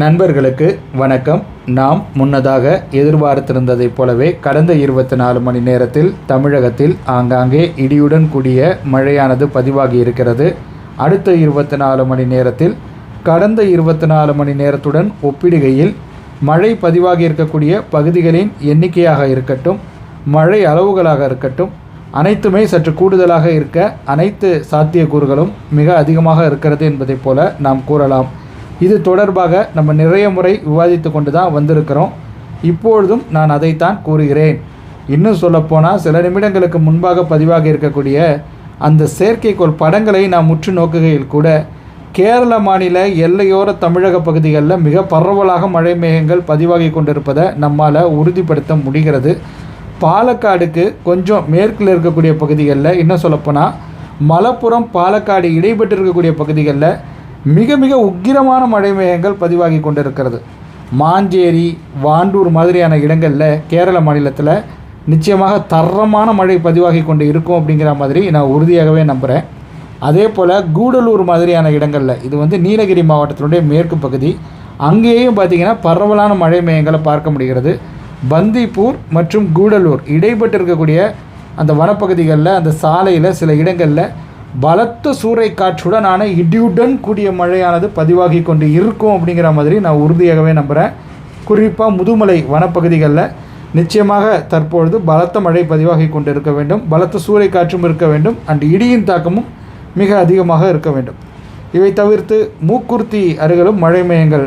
நண்பர்களுக்கு வணக்கம். நாம் முன்னதாக எதிர்பார்த்திருந்ததைப் போலவே கடந்த இருபத்தி நாலு மணி நேரத்தில் தமிழகத்தில் ஆங்காங்கே இடியுடன் கூடிய மழையானது பதிவாகி இருக்கிறது. அடுத்த இருபத்தி நாலு மணி நேரத்தில் கடந்த இருபத்தி நாலு மணி நேரத்துடன் ஒப்பிடுகையில் மழை பதிவாகி இருக்கக்கூடிய பகுதிகளின் எண்ணிக்கையாக இருக்கட்டும் மழை அளவுகளாக இருக்கட்டும் அனைத்துமே சற்று கூடுதலாக இருக்க அனைத்து சாத்தியக்கூறுகளும் மிக அதிகமாக இருக்கிறது என்பதைப் போல நாம் கூறலாம். இது தொடர்பாக நம்ம நிறைய முறை விவாதித்து கொண்டு தான் வந்திருக்கிறோம். இப்பொழுதும் நான் அதைத்தான் கூறுகிறேன். இன்னும் சொல்லப்போனால் சில நிமிடங்களுக்கு முன்பாக பதிவாக இருக்கக்கூடிய அந்த செயற்கைக்கோள் படங்களை நான் முற்று நோக்குகையில் கூட கேரள மாநில எல்லையோர தமிழக பகுதிகளில் மிக பரவலாக மழை மேகங்கள் பதிவாகி கொண்டிருப்பதை நம்மால் உறுதிப்படுத்த முடிகிறது. பாலக்காடுக்கு கொஞ்சம் மேற்கில் இருக்கக்கூடிய பகுதிகளில் இன்னும் சொல்லப்போனால் மலப்புறம் பாலக்காடு இடைப்பட்டு இருக்கக்கூடிய பகுதிகளில் மிக மிக உக்கிரமான மழை மேகங்கள் பதிவாகி கொண்டிருக்கிறது. மாஞ்சேரி வாண்டூர் மாதிரியான இடங்களில் கேரள மாநிலத்தில் நிச்சயமாக தரமான மழை பதிவாகி கொண்டு இருக்கும் அப்படிங்கிற மாதிரி நான் உறுதியாகவே நம்புகிறேன் அதே போல் கூடலூர் மாதிரியான இடங்களில் இது வந்து நீலகிரி மாவட்டத்தினுடைய மேற்கு பகுதி அங்கேயும் பார்த்திங்கன்னா பரவலான மழை மேகங்களை பார்க்க முடிகிறது. பந்திப்பூர் மற்றும் கூடலூர் இடைப்பட்டு இருக்கக்கூடிய அந்த வனப்பகுதிகளில் அந்த சாலையில் சில இடங்களில் பலத்த சூறை காற்றுடனான இடியுடன் கூடிய மழையானது பதிவாகி கொண்டு இருக்கும் அப்படிங்கிற மாதிரி நான் உறுதியாகவே நம்புகிறேன் குறிப்பாக முதுமலை வனப்பகுதிகளில் நிச்சயமாக தற்பொழுது பலத்த மழை பதிவாகி கொண்டு இருக்க வேண்டும். பலத்த சூறை காற்றும் இருக்க வேண்டும். அண்ட் இடியின் தாக்கமும் மிக அதிகமாக இருக்க வேண்டும். இவை தவிர்த்து மூக்குர்த்தி அருகிலும் மழை மையங்கள்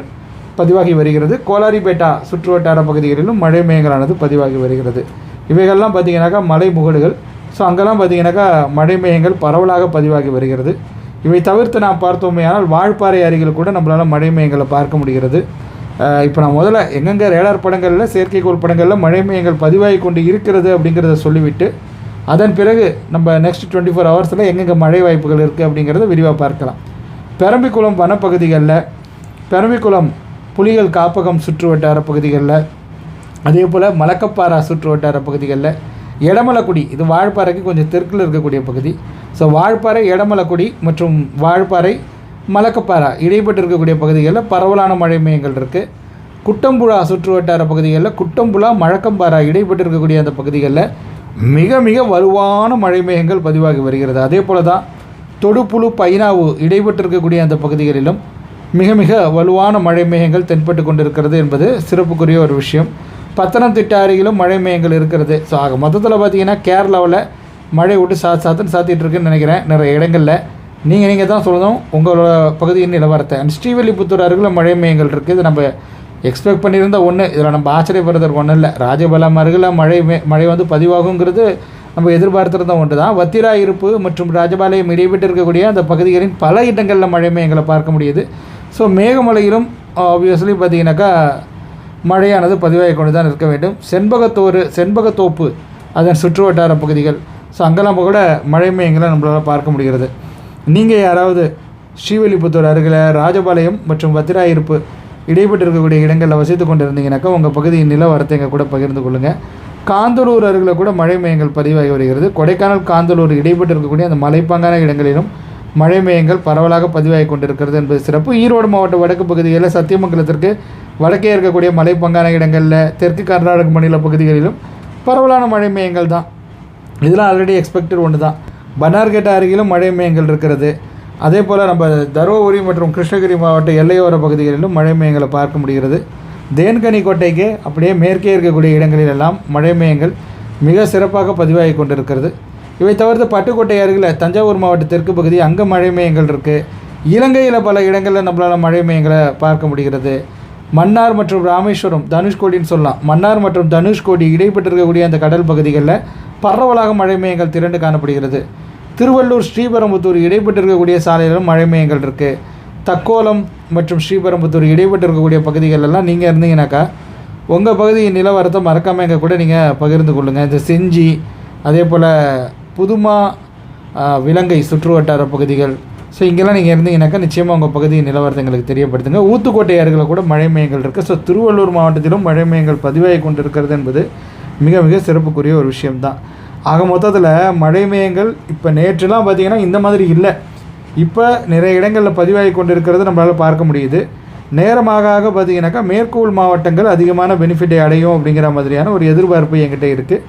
பதிவாகி வருகிறது. கோலாரிபேட்டா சுற்றுவட்டார பகுதிகளிலும் மழை மையங்களானது பதிவாகி வருகிறது. இவைகள்லாம் பார்த்திங்கனாக்கா மலை முகடுகள் ஸோ அங்கெல்லாம் பார்த்திங்கனாக்கா மழை மேகங்கள் பரவலாக பதிவாகி வருகிறது. இவை தவிர்த்து நாம் பார்த்தோமே ஆனால் வால்பாறை அருகில் கூட நம்மளால் மழை மேகங்களை பார்க்க முடிகிறது. இப்போ நான் முதல்ல எங்கெங்கே ரேடார் படங்களில் செயற்கைக்கோள் படங்களில் மழை மேகங்கள் பதிவாகி கொண்டு இருக்கிறது அப்படிங்கிறத சொல்லிவிட்டு அதன் பிறகு நம்ம நெக்ஸ்ட் டுவெண்ட்டி ஃபோர் ஹவர்ஸில் எங்கெங்கே மழை வாய்ப்புகள் இருக்குது அப்படிங்கிறத விரிவாக பார்க்கலாம். பெரம்பிக்குளம் வனப்பகுதிகளில் பெரம்பிக்குளம் புலிகள் காப்பகம் சுற்று வட்டார பகுதிகளில் அதே போல் மலக்கப்பாறா சுற்று வட்டார பகுதிகளில் எடமலக்குடி. இது வாழப்பாறைக்கு கொஞ்சம் தெற்கில் இருக்கக்கூடிய பகுதி. ஸோ வாழப்பாறை எடமலக்குடி மற்றும் வாழப்பாறை மலக்கப்பாறா இடைப்பட்டு இருக்கக்கூடிய பகுதிகளில் பரவலான மழை மையங்கள் இருக்குது குட்டம்புழா சுற்று வட்டார பகுதிகளில் குட்டம்புழா மழக்கம்பாரா இடைப்பட்டு இருக்கக்கூடிய அந்த பகுதிகளில் மிக மிக வலுவான மழை மேகங்கள் பதிவாகி வருகிறது. அதே போல தான் தொடுப்புழு பைனாவு இடைப்பட்டு இருக்கக்கூடிய அந்த பகுதிகளிலும் மிக மிக வலுவான மழை மேகங்கள் தென்பட்டு கொண்டிருக்கிறது என்பது சிறப்புக்குரிய ஒரு விஷயம். பத்தனம்திட்ட அருகிலும் மழை மேகங்கள் இருக்கிறது. ஸோ ஆக மொத்தத்தில் பார்த்தீங்கன்னா கேரளாவில் மழை விட்டு சா சாத்துன்னு சாத்திட்டு இருக்குன்னு நினைக்கிறேன். நிறைய இடங்களில். நீங்கள் நீங்கள் தான் சொல்லணும். உங்களோட பகுதியின் நிலவரத்தை. அண்ட் ஸ்ரீவில்லிபுத்தூர் அருகில் மழை மேயங்கள் இருக்குது இது நம்ம எக்ஸ்பெக்ட் பண்ணியிருந்த ஒன்று இதில் நம்ம ஆச்சரியப்படுறதுக்கு ஒன்றும் இல்லை. ராஜபலம் அருகில் மழை மே மழை வந்து பதிவாகுங்கிறது நம்ம எதிர்பார்த்திருந்த ஒன்று தான் வத்திரா இருப்பு மற்றும் ராஜபாளையம் இடைப்பட்டு இருக்கக்கூடிய அந்த பகுதிகளின் பல இடங்களில் மழை மேயங்களை பார்க்க முடியுது. ஸோ மேகமலையிலும் ஆப்வியஸ்லி பார்த்தீங்கன்னாக்கா மழையானது பதிவாகி கொண்டு தான் இருக்க வேண்டும். செண்பகத்தோறு செண்பகத்தோப்பு அதன் சுற்று வட்டார பகுதிகள். ஸோ அங்கெல்லாம் கூட மழை மையங்களை நம்மளால் பார்க்க முடிகிறது. நீங்கள் யாராவது ஸ்ரீவில்லிபுத்தூர் அருகில் ராஜபாளையம் மற்றும் வத்திராயிருப்பு இடைப்பட்டு இருக்கக்கூடிய இடங்களில் வசித்து கொண்டு இருந்தீங்கன்னாக்கா உங்கள் பகுதியின் நிலவரத்தை எங்கள் கூட பகிர்ந்து கொள்ளுங்கள் காந்தலூர் அருகில் கூட மழை மையங்கள் பதிவாகி வருகிறது. கொடைக்கானல் காந்தலூர் இடைப்பட்டு இருக்கக்கூடிய அந்த மலைப்பாங்கான இடங்களிலும் மழை மையங்கள் பரவலாக பதிவாகி கொண்டிருக்கிறது என்பது சிறப்பு. ஈரோடு மாவட்ட வடக்கு பகுதிகளில் சத்தியமங்கலத்திற்கு வடக்கே இருக்கக்கூடிய மலைப்பங்கான இடங்களில் தெற்கு கர்நாடக மாநில பகுதிகளிலும் பரவலான மழை மேகங்கள் தான். இதெல்லாம் ஆல்ரெடி எக்ஸ்பெக்டட் ஒன்று தான் பன்னார்கேட்டா அருகிலும் மழை மேயங்கள் இருக்கிறது. அதே போல் நம்ம தருமபுரி மற்றும் கிருஷ்ணகிரி மாவட்ட எல்லையோர பகுதிகளிலும் மழை மேகங்களை பார்க்க முடிகிறது. தேன்கனி கோட்டைக்கு அப்படியே மேற்கே இருக்கக்கூடிய இடங்களிலெல்லாம் மழை மேகங்கள் மிக சிறப்பாக பதிவாகி கொண்டிருக்கிறது. இவை தவிர்த்து பட்டுக்கோட்டை அருகில் தஞ்சாவூர் மாவட்ட தெற்கு பகுதி அங்கே மழை மேகங்கள் இருக்குது இலங்கையில் பல இடங்களில் நம்மளால் மழை மேகங்களை பார்க்க முடிகிறது. மன்னார் மற்றும் ராமேஸ்வரம் தனுஷ்கோடின்னு சொல்லலாம். மன்னார் மற்றும் தனுஷ்கோடி இடைப்பட்டிருக்கக்கூடிய அந்த கடல் பகுதிகளில் பரவலாக மழை மேகங்கள் திரண்டு காணப்படுகிறது. திருவள்ளூர் ஸ்ரீபெரும்புத்தூர் இடைப்பட்டிருக்கக்கூடிய சாலையிலும் மழை மேகங்கள் இருக்குது தக்கோலம் மற்றும் ஸ்ரீபெரும்புத்தூர் இடைப்பட்டிருக்கக்கூடிய பகுதிகளெல்லாம் நீங்கள் இருந்தீங்கன்னாக்கா உங்கள் பகுதியின் நிலவரத்தை மறக்காமல் எங்கள் கூட நீங்கள் பகிர்ந்து கொள்ளுங்கள் இந்த செஞ்சி அதே போல் புதுமா விலங்கை சுற்று வட்டார பகுதிகள் ஸோ இங்கெல்லாம் நீங்கள் இருந்தீங்கன்னாக்கா நிச்சயமாக உங்கள் பகுதியின் நிலவரத்தை எங்களுக்கு தெரியப்படுத்துங்க. ஊத்துக்கோட்டை அருகில் கூட மழை மையங்கள் இருக்குது ஸோ திருவள்ளூர் மாவட்டத்திலும் மழை மையங்கள் பதிவாகி கொண்டிருக்கிறது என்பது மிக மிக சிறப்புக்குரிய ஒரு விஷயம்தான். ஆக மொத்தத்தில் மழை மையங்கள் இப்போ நேற்றுலாம் பார்த்திங்கன்னா இந்த மாதிரி இல்லை. இப்போ நிறைய இடங்களில் பதிவாகி கொண்டிருக்கிறது நம்மளால் பார்க்க முடியுது. நேரமாக ஆக பார்த்தீங்கன்னாக்கா மாவட்டங்கள் அதிகமான பெனிஃபிட்டை அடையும் அப்படிங்கிற மாதிரியான ஒரு எதிர்பார்ப்பு என்கிட்ட இருக்குது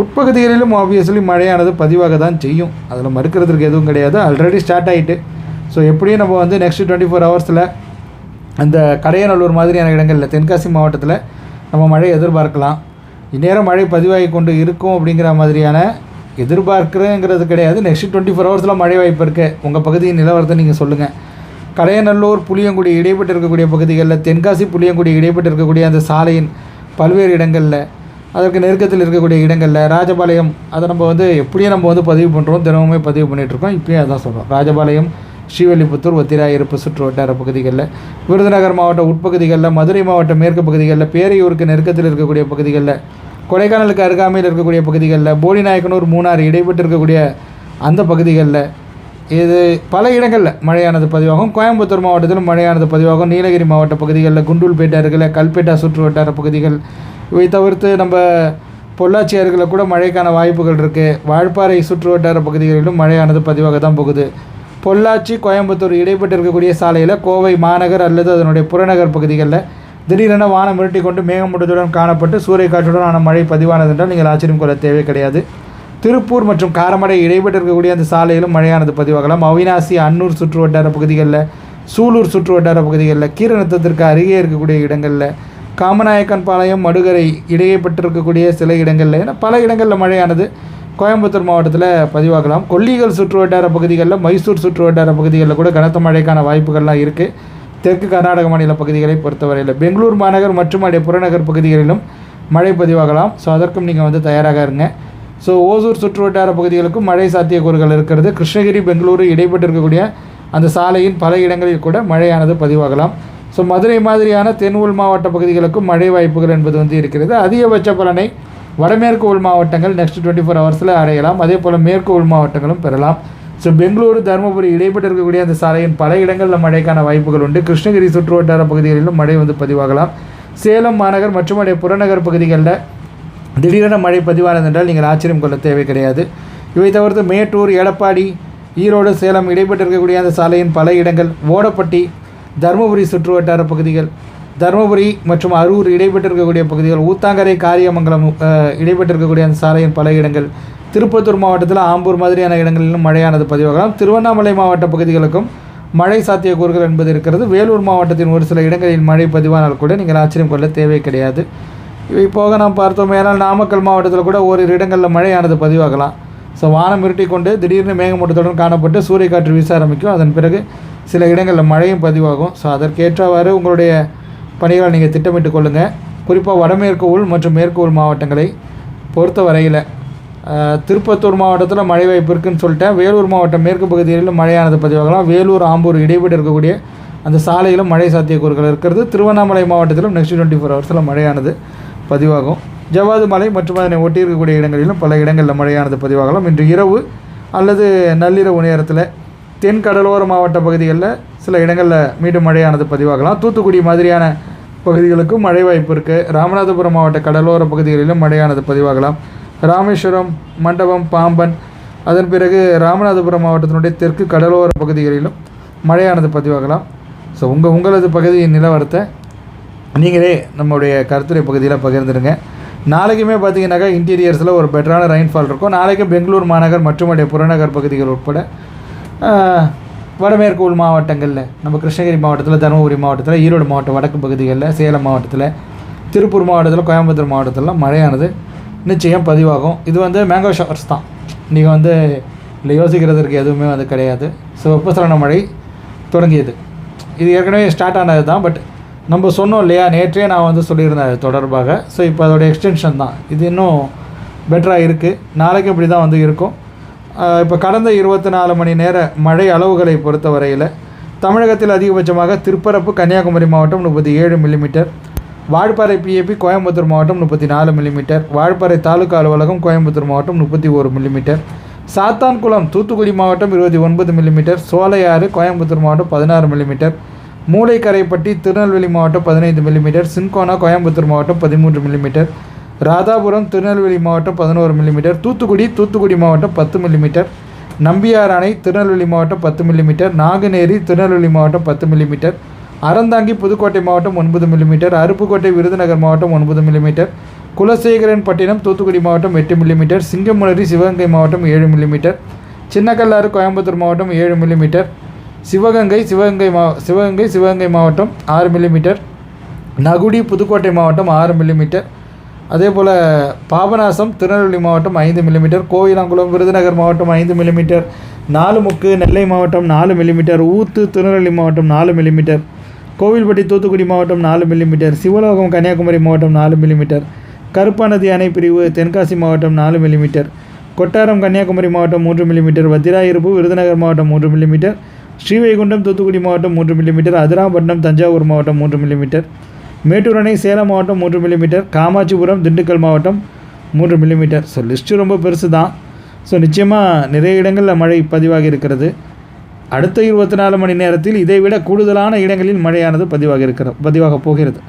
உட்பகுதிகளிலும் ஆப்வியஸ்லி மழையானது பதிவாக தான் செய்யும். அதில் மறுக்கிறதுக்கு எதுவும் கிடையாது. ஆல்ரெடி ஸ்டார்ட் ஆகிட்டு ஸோ எப்படியும் நம்ம வந்து நெக்ஸ்ட் டுவெண்ட்டி ஃபோர் ஹவர்ஸில் அந்த கடையநல்லூர் மாதிரியான இடங்களில் தென்காசி மாவட்டத்தில் நம்ம மழை எதிர்பார்க்கலாம். இந்நேரம் மழை பதிவாகி கொண்டு இருக்கும் அப்படிங்கிற மாதிரியான எதிர்பார்க்குறேங்கிறது கிடையாது. நெக்ஸ்ட் டுவெண்ட்டி ஃபோர் ஹவர்ஸில் மழை வாய்ப்பு இருக்குது உங்கள் பகுதியின் நிலவரத்தை நீங்கள் சொல்லுங்கள் கடையநல்லூர் புளியங்குடி இடைப்பட்டு இருக்கக்கூடிய பகுதிகளில் தென்காசி புளியங்குடி இடைப்பட்டு இருக்கக்கூடிய அந்த சாலையின் பல்வேறு இடங்களில் அதற்கு நெருக்கத்தில் இருக்கக்கூடிய இடங்களில் ராஜபாளையம் அதை நம்ம வந்து எப்படியும் நம்ம வந்து பதிவு பண்ணுறோம் தினமுமே பதிவு பண்ணிகிட்ருக்கோம் இப்போயும் அதான் சொல்கிறோம் ராஜபாளையம் ஸ்ரீவல்லிபுத்தூர் ஒத்திராயிருப்பு சுற்று வட்டார பகுதிகளில் விருதுநகர் மாவட்ட உட்பகுதிகளில் மதுரை மாவட்ட மேற்கு பகுதிகளில் பேரையூருக்கு நெருக்கத்தில் இருக்கக்கூடிய பகுதிகளில் கொடைக்கானலுக்கு அருகாமையில் இருக்கக்கூடிய பகுதிகளில் போடிநாயக்கனூர் மூணாறு இடைப்பட்டு இருக்கக்கூடிய அந்த பகுதிகளில் இது பல இடங்களில் மழையானது பதிவாகும். கோயம்புத்தூர் மாவட்டத்திலும் மழையானது பதிவாகும். நீலகிரி மாவட்ட பகுதிகளில் குண்டூல்பேட்டை அருகில் கல்பேட்டா சுற்று வட்டார பகுதிகள் இவை தவிர்த்து நம்ம பொள்ளாச்சி அருகில் கூட மழைக்கான வாய்ப்புகள் இருக்குது வால்பாறை சுற்று வட்டார பகுதிகளிலும் மழையானது பதிவாக தான் போகுது. பொள்ளாச்சி கோயம்புத்தூர் இடைப்பட்டு இருக்கக்கூடிய சாலையில் கோவை மாநகர் அல்லது அதனுடைய புறநகர் பகுதிகளில் திடீரென வானம் மிரட்டி கொண்டு மேகமூட்டத்துடன் காணப்பட்டு சூறைக்காற்றுடனான மழை பதிவானது என்றால் நீங்கள் ஆச்சரியம் கொள்ள தேவை கிடையாது. திருப்பூர் மற்றும் காரமடை இடைப்பட்டு இருக்கக்கூடிய அந்த சாலையிலும் மழையானது பதிவாகலாம். அவினாசி அன்னூர் சுற்று வட்டார பகுதிகளில் சூலூர் சுற்று வட்டார பகுதிகளில் கீரநத்தத்திற்கு அருகே இருக்கக்கூடிய இடங்களில் காமநாயக்கன் பாளையம் மடுகரை இடையேப்பட்டிருக்கக்கூடிய சில இடங்களில் ஏன்னா பல இடங்களில் மழையானது. கோயம்புத்தூர் மாவட்டத்தில் பதிவாகலாம். கொல்லிகள் சுற்று வட்டார பகுதிகளில் மைசூர் சுற்று வட்டார பகுதிகளில் கூட கனத்த மழைக்கான வாய்ப்புகள்லாம் இருக்குது தெற்கு கர்நாடக மாநில பகுதிகளை பொறுத்தவரையில் பெங்களூர் மாநகர் மற்றும் அடைய புறநகர் பகுதிகளிலும் மழை பதிவாகலாம். ஸோ அதற்கும் நீங்கள் வந்து தயாராக இருங்க. ஸோ ஓசூர் சுற்று வட்டார பகுதிகளுக்கும் மழை சாத்தியக்கூறுகள் இருக்கிறது. கிருஷ்ணகிரி பெங்களூரு இடைப்பட்டிருக்கக்கூடிய அந்த சாலையின் பல இடங்களில் கூட மழையானது பதிவாகலாம். ஸோ மதுரை மாதிரியான தென் உள் மாவட்ட பகுதிகளுக்கும் மழை வாய்ப்புகள் என்பது வந்து இருக்கிறது. அதிகபட்ச பலனை வடமேற்கு உள் மாவட்டங்கள் நெக்ஸ்ட் டுவெண்ட்டி ஃபோர் ஹவர்ஸில் அடையலாம். அதே போல் மேற்கு உள் மாவட்டங்களும் பெறலாம். ஸோ பெங்களூரு தருமபுரி இடைப்பட்டு இருக்கக்கூடிய அந்த சாலையின் பல இடங்களில் மழைக்கான வாய்ப்புகள் உண்டு. கிருஷ்ணகிரி சுற்று வட்டார பகுதிகளிலும் மழை வந்து பதிவாகலாம். சேலம் மாநகர் மற்றும் அடைய புறநகர் பகுதிகளில் திடீரென மழை பதிவானது என்றால் நீங்கள் ஆச்சரியம் கொள்ள தேவை கிடையாது. இவை தவிர்த்து மேட்டூர் எடப்பாடி ஈரோடு சேலம் இடைப்பட்டு இருக்கக்கூடிய அந்த சாலையின் பல இடங்கள் ஓடப்பட்டி தருமபுரி சுற்று வட்டார பகுதிகள் தருமபுரி மற்றும் அரூர் இடைப்பட்டு இருக்கக்கூடிய பகுதிகள் ஊத்தாங்கரை காரியமங்கலம் அஹ், அந்த சாலையின் பல இடங்கள் திருப்பத்தூர் மாவட்டத்தில் ஆம்பூர் மாதிரியான இடங்களிலும் மழையானது பதிவாகலாம். திருவண்ணாமலை மாவட்ட பகுதிகளுக்கும் மழை சாத்தியக்கூறுகள் என்பது இருக்கிறது. வேலூர் மாவட்டத்தின் ஒரு சில இடங்களில் மழை பதிவானால் கூட நீங்கள் ஆச்சரியம் கொள்ள தேவை கிடையாது. இவை போக நாம் பார்த்தோம் ஏனால் நாமக்கல் மாவட்டத்தில் கூட ஓரிரு இடங்களில் மழையானது பதிவாகலாம். ஸோ வானம் இருட்டி கொண்டு திடீர்னு மேகமூட்டத்துடன் காணப்பட்டு சூறைக்காற்று வீச ஆரம்பிக்கும். அதன் பிறகு சில இடங்களில் மழையும் பதிவாகும். ஸோ அதற்கேற்றவாறு உங்களுடைய பணிகளை நீங்கள் திட்டமிட்டு கொள்ளுங்கள் குறிப்பாக வடமேற்கு உள் மற்றும் மேற்கு உள் மாவட்டங்களை பொறுத்த வரையில் திருப்பத்தூர் மாவட்டத்தில் மழை வாய்ப்பு இருக்குன்னு சொல்லிட்டேன். வேலூர் மாவட்டம் மேற்கு பகுதிகளிலும் மழையானது பதிவாகலாம். வேலூர் ஆம்பூர் இடைப்பட்டு இருக்கக்கூடிய அந்த சாலையிலும் மழை சாத்தியக்கூறுகள் இருக்கிறது. திருவண்ணாமலை மாவட்டத்திலும் நெக்ஸ்ட் டுவெண்ட்டி ஃபோர் ஹவர்ஸில் மழையானது பதிவாகும். ஜவ்வாது மலை மற்றும் அதனை ஒட்டி இருக்கக்கூடிய இடங்களிலும் பல இடங்களில் மழையானது பதிவாகலாம். இன்று இரவு அல்லது நள்ளிரவு நேரத்தில் தென் கடலோர மாவட்ட பகுதிகளில் சில இடங்களில் மீண்டும் மழையானது பதிவாகலாம். தூத்துக்குடி மாதிரியான பகுதிகளுக்கும் மழை வாய்ப்பு இருக்குது ராமநாதபுரம் மாவட்ட கடலோர பகுதிகளிலும் மழையானது பதிவாகலாம். ராமேஸ்வரம் மண்டபம் பாம்பன் அதன் பிறகு ராமநாதபுரம் மாவட்டத்தினுடைய தெற்கு கடலோர பகுதிகளிலும் மழையானது பதிவாகலாம். ஸோ உங்கள் உங்களது பகுதியின் நிலவரத்தை நீங்களே நம்முடைய கருத்துரை பகுதியில் பகிர்ந்துடுங்க நாளைக்குமே பார்த்தீங்கன்னாக்கா இன்டீரியர்ஸில் ஒரு பெட்டரான ரெயின்ஃபால் இருக்கும். நாளைக்கு பெங்களூர் மாநகர் மற்றும் அடைய புறநகர் பகுதிகள் உட்பட வடமேற்கு உள் மாவட்டங்களில் நம்ம கிருஷ்ணகிரி மாவட்டத்தில் தருமபுரி மாவட்டத்தில் ஈரோடு மாவட்டம் வடக்கு பகுதிகளில் சேலம் மாவட்டத்தில் திருப்பூர் மாவட்டத்தில் கோயம்புத்தூர் மாவட்டத்திலலாம் மழையானது நிச்சயம் பதிவாகும். இது வந்து மேங்கோ ஷவர்ஸ் தான். நீங்கள் வந்து இல்லை யோசிக்கிறதுக்கு எதுவுமே வந்து கிடையாது. ஸோ வெப்பசலன மழை தொடங்கியது. இது ஏற்கனவே ஸ்டார்ட் ஆனது தான் பட் நம்ம சொன்னோம் இல்லையா நேற்றே நான் வந்து சொல்லியிருந்தேன் அது தொடர்பாக. ஸோ இப்போ அதோடய எக்ஸ்டென்ஷன் தான். இது இன்னும் பெட்டராக இருக்குது நாளைக்கு இப்படி தான் வந்து இருக்கும். இப்போ கடந்த இருபத்தி நாலு மணி நேர மழை அளவுகளை பொறுத்த வரையில் தமிழகத்தில் அதிகபட்சமாக திருப்பரப்பு கன்னியாகுமரி மாவட்டம் முப்பத்தி ஏழு மில்லிமீட்டர் வால்பாறை பிஏபி கோயம்புத்தூர் மாவட்டம் முப்பத்தி நாலு மில்லிமீட்டர் வால்பாறை தாலுகா அலுவலகம் கோயம்புத்தூர் மாவட்டம் முப்பத்தி ஒரு மில்லிமீட்டர் சாத்தான்குளம் தூத்துக்குடி மாவட்டம் இருபத்தி ஒன்பது மில்லிமீட்டர் சோலையாறு கோயம்புத்தூர் மாவட்டம் பதினாறு மில்லிமீட்டர் மூளைக்கரைப்பட்டி திருநெல்வேலி மாவட்டம் பதினைந்து மில்லிமீட்டர் சின்கோனா கோயம்புத்தூர் மாவட்டம் பதிமூன்று மில்லிமீட்டர் ராதாபுரம் திருநெல்வேலி மாவட்டம் பதினோரு மில்லிமீட்டர் தூத்துக்குடி தூத்துக்குடி மாவட்டம் பத்து மில்லிமீட்டர் நம்பியார் அணை திருநெல்வேலி மாவட்டம் பத்து மில்லிமீட்டர் நாங்குநேரி திருநெல்வேலி மாவட்டம் பத்து மில்லிமீட்டர் அறந்தாங்கி புதுக்கோட்டை மாவட்டம் ஒன்பது மில்லிமீட்டர் அருப்புக்கோட்டை விருதுநகர் மாவட்டம் ஒன்பது மில்லிமீட்டர் குலசேகரன்பட்டினம் தூத்துக்குடி மாவட்டம் எட்டு மில்லிமீட்டர் சிங்கமுனரி சிவகங்கை மாவட்டம் ஏழு மில்லிமீட்டர் சின்னக்கல்லாறு கோயம்புத்தூர் மாவட்டம் ஏழு மில்லிமீட்டர் சிவகங்கை சிவகங்கை மா சிவகங்கை சிவகங்கை மாவட்டம் ஆறு மில்லிமீட்டர் நகுடி புதுக்கோட்டை மாவட்டம் ஆறு மில்லிமீட்டர் அதே போல் பாபநாசம் திருநெல்வேலி மாவட்டம் ஐந்து மில்லிமீட்டர் கோயிலாங்குளம் விருதுநகர் மாவட்டம் ஐந்து மில்லிமீட்டர் நாலுமுக்கு நெல்லை மாவட்டம் நாலு மில்லிமீட்டர் ஊத்து திருநெல்வேலி மாவட்டம் நாலு மில்லிமீட்டர் கோவில்பட்டி தூத்துக்குடி மாவட்டம் நாலு மில்லிமீட்டர் சிவலோகம் கன்னியாகுமரி மாவட்டம் நாலு மில்லிமீட்டர் கருப்பாநதி அணை பிரிவு தென்காசி மாவட்டம் நாலு மில்லிமீட்டர் கொட்டாரம் கன்னியாகுமரி மாவட்டம் மூன்று மில்லிமீட்டர் வத்திராயிருப்பு விருதுநகர் மாவட்டம் மூன்று மில்லிமீட்டர் ஸ்ரீவைகுண்டம் தூத்துக்குடி மாவட்டம் மூன்று மில்லிமீட்டர் அதிராம்பட்டினம் தஞ்சாவூர் மாவட்டம் மூன்று மில்லிமீட்டர் மேட்டூர் அணை சேலம் மாவட்டம் மூன்று மில்லிமீட்டர் காமாட்சிபுரம் திண்டுக்கல் மாவட்டம் மூன்று மில்லிமீட்டர் ஸோ லிஸ்ட்டு ரொம்ப பெருசு தான் ஸோ நிச்சயமாக நிறைய இடங்களில் மழை பதிவாகி இருக்கிறது. அடுத்த இருபத்தி நாலு மணி நேரத்தில் இதைவிட கூடுதலான இடங்களில் மழையானது பதிவாக இருக்கிற பதிவாக போகிறது.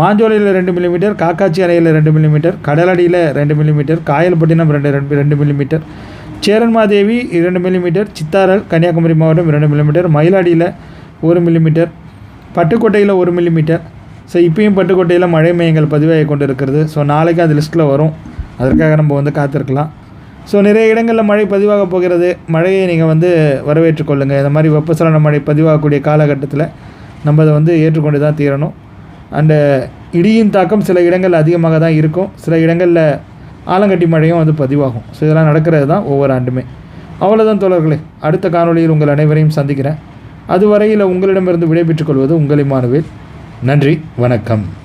மாஞ்சோலையில் ரெண்டு மில்லிமீட்டர் காக்காச்சி அணையில் ரெண்டு மில்லிமீட்டர் கடலடியில் ரெண்டு மில்லிமீட்டர் காயல்பட்டினம் ரெண்டு ரெண்டு ரெண்டு மில்லிமீட்டர் சேரன்மாதேவி இரண்டு மில்லிமீட்டர் சித்தாரல் கன்னியாகுமரி மாவட்டம் இரண்டு மில்லிமீட்டர் மயிலாடியில் ஒரு மில்லிமீட்டர் பட்டுக்கோட்டையில் ஒரு மில்லிமீட்டர் ஸோ இப்பயும் பட்டுக்கோட்டையில் மழை மையங்கள் பதிவாகி கொண்டு இருக்கிறது ஸோ நாளைக்கு அந்த லிஸ்ட்டில் வரும். அதற்காக நம்ம வந்து காத்திருக்கலாம். ஸோ நிறைய இடங்களில் மழை பதிவாக போகிறது. மழையை நீங்கள் வந்து வரவேற்றுக்கொள்ளுங்கள் இந்த மாதிரி வெப்பசலன மழை பதிவாகக்கூடிய காலகட்டத்தில் நம்ம அதை வந்து ஏற்றுக்கொண்டு தான் தீரணும். அண்டு இடியின் தாக்கம் சில இடங்கள் அதிகமாக தான் இருக்கும். சில இடங்களில் ஆலங்கட்டி மழையும் வந்து பதிவாகும். ஸோ இதெல்லாம் நடக்கிறது தான் ஒவ்வொரு ஆண்டுமே. அவ்வளோதான் தோழர்களே. அடுத்த காணொளியில் உங்கள் அனைவரையும் சந்திக்கிறேன். அதுவரையில் உங்களிடமிருந்து விடைபெற்றுக் கொள்வது உங்களை மாணவில் நன்றி வணக்கம்.